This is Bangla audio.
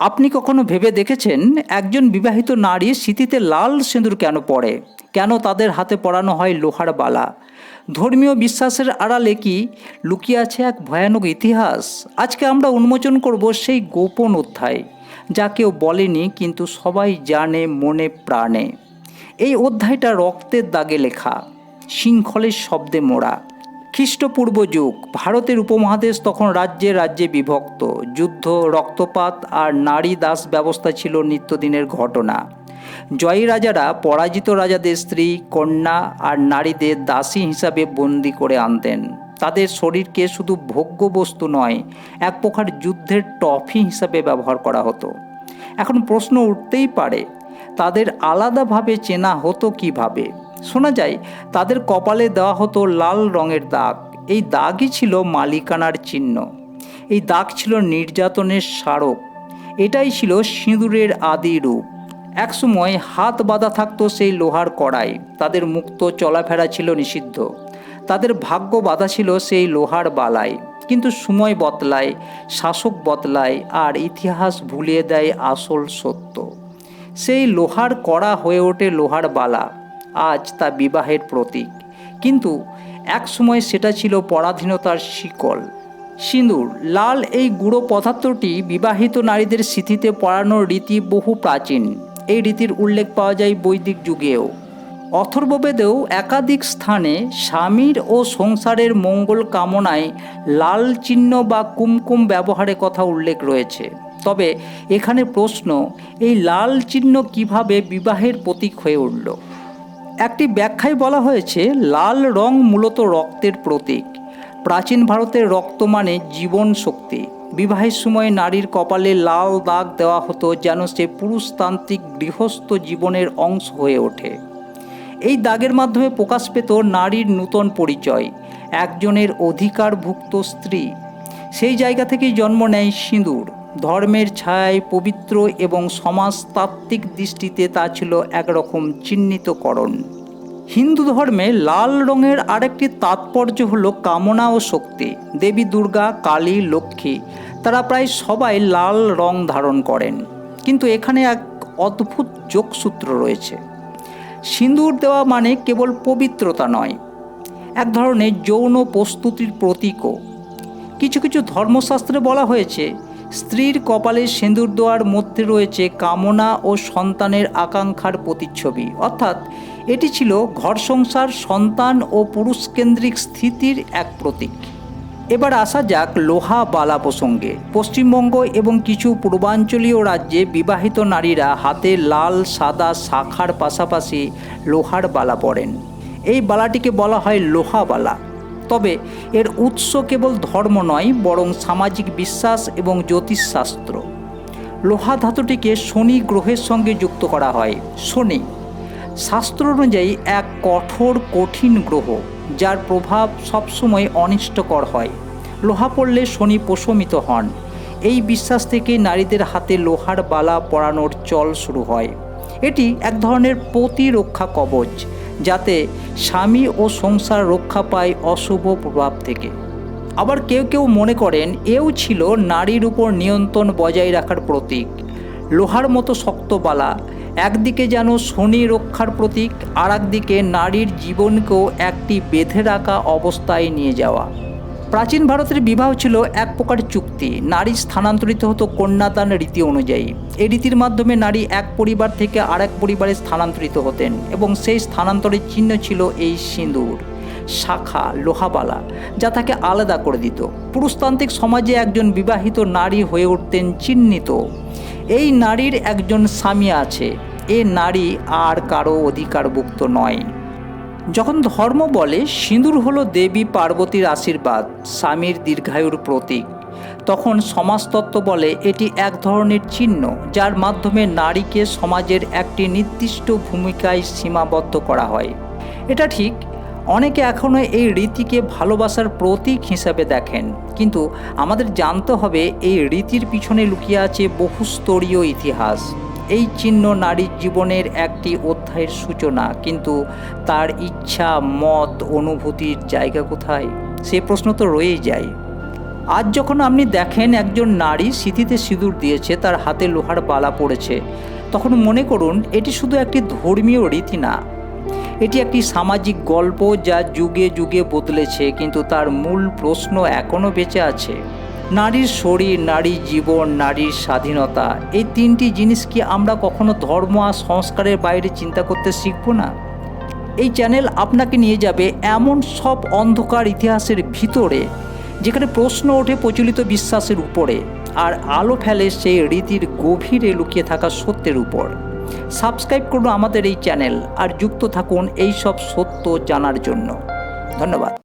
আপনি কখনো ভেবে দেখেছেন একজন বিবাহিত নারী স্মৃতিতে লাল সিঁদুর কেন পড়ে? কেন তাদের হাতে পরানো হয় লোহার বালা? ধর্মীয় বিশ্বাসের আড়ালে কি লুকিয়ে আছে এক ভয়ানক ইতিহাস? আজকে আমরা উন্মোচন করব সেই গোপন অধ্যায়, যা কেউ বলেনি কিন্তু সবাই জানে মনে প্রাণে। এই অধ্যায়টা রক্তের দাগে লেখা, শৃঙ্খলের শব্দে মোড়া। খ্রিস্টপূর্ব যুগ, ভারতের উপমহাদেশ তখন রাজ্যে রাজ্যে বিভক্ত। যুদ্ধ, রক্তপাত আর নারী দাস ব্যবস্থা ছিল নিত্যদিনের ঘটনা। জয়ী রাজারা পরাজিত রাজাদের স্ত্রী, কন্যা আর নারীদের দাসী হিসাবে বন্দি করে আনতেন। তাদের শরীরকে শুধু ভোগ্য বস্তু নয়, এক প্রকার যুদ্ধের ট্রফি হিসাবে ব্যবহার করা হতো। এখন প্রশ্ন উঠতেই পারে, তাদের আলাদাভাবে চেনা হতো কীভাবে? শোনা যায়, তাদের কপালে দেওয়া হতো লাল রঙের দাগ। এই দাগই ছিল মালিকানার চিহ্ন। এই দাগ ছিল নির্যাতনের স্মারক। এটাই ছিল সিঁদুরের আদি রূপ। একসময় হাত বাঁধা থাকতো সেই লোহার কড়াই। তাদের মুক্ত চলাফেরা ছিল নিষিদ্ধ। তাদের ভাগ্য বাঁধা ছিল সেই লোহার বালায় কিন্তু সময় বদলায়, শাসক বদলায় আর ইতিহাস ভুলিয়ে দেয় আসল সত্য। সেই লোহার কড়া হয়ে ওঠে লোহার বালা। আজ তা বিবাহের প্রতীক। কিন্তু এক সময় সেটা ছিল পরাধীনতার শিকল। সিঁদুর, লাল এই গুঁড়ো পদার্থটি বিবাহিত নারীদের স্মৃতিতে পড়ানোর রীতি বহু প্রাচীন। এই রীতির উল্লেখ পাওয়া যায় বৈদিক যুগেও। অথর্ববেদেও একাধিক স্থানে স্বামীর ও সংসারের মঙ্গল কামনায় লাল চিহ্ন বা কুমকুম ব্যবহারের কথা উল্লেখ রয়েছে। তবে এখানে প্রশ্ন, এই লাল চিহ্ন কীভাবে বিবাহের প্রতীক হয়ে উঠল? একটি ব্যাখ্যায় বলা হয়েছে, লাল রং মূলত রক্তের প্রতীক। প্রাচীন ভারতের রক্ত মানে জীবন শক্তি। বিবাহের সময় নারীর কপালে লাল দাগ দেওয়া হতো যেন সে পুরুষতান্ত্রিক গৃহস্থ জীবনের অংশ হয়ে ওঠে। এই দাগের মাধ্যমে প্রকাশ পেত নারীর নূতন পরিচয়, একজনের অধিকারভুক্ত স্ত্রী। সেই জায়গা থেকেই জন্ম নেয় সিঁদুর। ধর্মের ছায় পবিত্র এবং সমাজতাত্ত্বিক দৃষ্টিতে তা ছিল একরকম চিহ্নিতকরণ। হিন্দু ধর্মে লাল রঙের আরেকটি তাৎপর্য হল কামনা ও শক্তি। দেবী দুর্গা, কালী, লক্ষ্মী, তারা প্রায় সবাই লাল রং ধারণ করেন। কিন্তু এখানে এক অদ্ভুত যোগসূত্র রয়েছে। সিঁদুর দেওয়া মানে কেবল পবিত্রতা নয়, এক ধরনের যৌন প্রস্তুতির প্রতীকও। কিছু কিছু ধর্মশাস্ত্রে বলা হয়েছে স্ত্রীর কপালে সিঁদুর দেওয়ার মধ্যে রয়েছে কামনা ও সন্তানের আকাঙ্ক্ষার প্রতিচ্ছবি। অর্থাৎ এটি ছিল ঘর সংসার, সন্তান ও পুরুষকেন্দ্রিক স্থিতির এক প্রতীক। এবার আসা যাক লোহা বালা প্রসঙ্গে। পশ্চিমবঙ্গ এবং কিছু পূর্বাঞ্চলীয় রাজ্যে বিবাহিত নারীরা হাতে লাল, সাদা শাখার পাশাপাশি লোহার বালা পরেন। এই বালাটিকে বলা হয় লোহা বালা। তবে এর উৎস কেবল ধর্ম নয়, বরং সামাজিক বিশ্বাস এবং জ্যোতিষশাস্ত্র। লোহা ধাতুটিকে শনি গ্রহের সঙ্গে যুক্ত করা হয়। শনি, শাস্ত্র অনুযায়ী এক কঠোর, কঠিন গ্রহ, যার প্রভাব সবসময় অনিষ্টকর হয়। লোহা পড়লে শনি প্রশমিত হন। এই বিশ্বাস থেকে নারীদের হাতে লোহার বালা পরানোর চল শুরু হয়। এটি এক ধরনের প্রতিরক্ষা কবচ, যাতে স্বামী ও সংসার রক্ষা পায় অশুভ প্রভাব থেকে। আবার কেউ কেউ মনে করেন, এও ছিল নারীর উপর নিয়ন্ত্রণ বজায় রাখার প্রতীক। লোহার মতো শক্ত বালা, একদিকে যেন শনি রক্ষার প্রতীক আর একদিকে নারীর জীবনকেও একটি বেঁধে রাখা অবস্থায় নিয়ে যাওয়া। প্রাচীন ভারতের বিবাহ ছিল এক প্রকার চুক্তি। নারী স্থানান্তরিত হতো কন্যাদান রীতি অনুযায়ী। এই রীতির মাধ্যমে নারী এক পরিবার থেকে আরেক পরিবারে স্থানান্তরিত হতেন এবং সেই স্থানান্তরের চিহ্ন ছিল এই সিঁদুর, শাখা, লোহাবালা, যা তাকে আলাদা করে দিত। পুরুষতান্ত্রিক সমাজে একজন বিবাহিত নারী হয়ে উঠতেন চিহ্নিত। এই নারীর একজন স্বামী আছে। এ নারী আর কারও অধিকারভুক্ত নয়। যখন ধর্ম বলে, সিঁদুর হলো দেবী পার্বতীর আশীর্বাদ, স্বামীর দীর্ঘায়ুর প্রতীক। তখন সমাজতত্ত্ব বলে, এটি এক ধরনের চিহ্ন, যার মাধ্যমে নারীকে সমাজের একটি নির্দিষ্ট ভূমিকায় সীমাবদ্ধ করা হয়। এটা ঠিক, অনেকে এখনও এই রীতিকে ভালোবাসার প্রতীক হিসাবে দেখেন। কিন্তু আমাদের জানতে হবে, এই রীতির পিছনে লুকিয়ে আছে বহুস্তরীয় ইতিহাস। এই চিহ্ন নারীর জীবনের একটি অধ্যায়ের সূচনা, কিন্তু তার ইচ্ছা, মত, অনুভূতির জায়গা কোথায়? সে প্রশ্ন তো রয়েই যায়। আজ যখন আপনি দেখেন একজন নারী স্মৃতিতে সিঁদুর দিয়েছে, তার হাতে লোহার বালা পড়েছে, তখন মনে করুন, এটি শুধু একটি ধর্মীয় রীতি না। এটি একটি সামাজিক গল্প যা যুগে যুগে বদলেছে, কিন্তু তার মূল প্রশ্ন এখনও বেঁচে আছে। নারীর শরীর, নারীর জীবন, নারীর স্বাধীনতা, এই তিনটি জিনিস কি আমরা কখনো ধর্ম আর সংস্কারের বাইরে চিন্তা করতে শিখব না? এই চ্যানেল আপনাকে নিয়ে যাবে এমন সব অন্ধকার ইতিহাসের ভিতরে, যেখানে প্রশ্ন ওঠে প্রচলিত বিশ্বাসের উপরে, আর আলো ফেলে সেই রীতির গভীরে লুকিয়ে থাকা সত্যের উপর। সাবস্ক্রাইব করুন আমাদের এই চ্যানেল আর যুক্ত থাকুন এই সব সত্য জানার জন্য। ধন্যবাদ।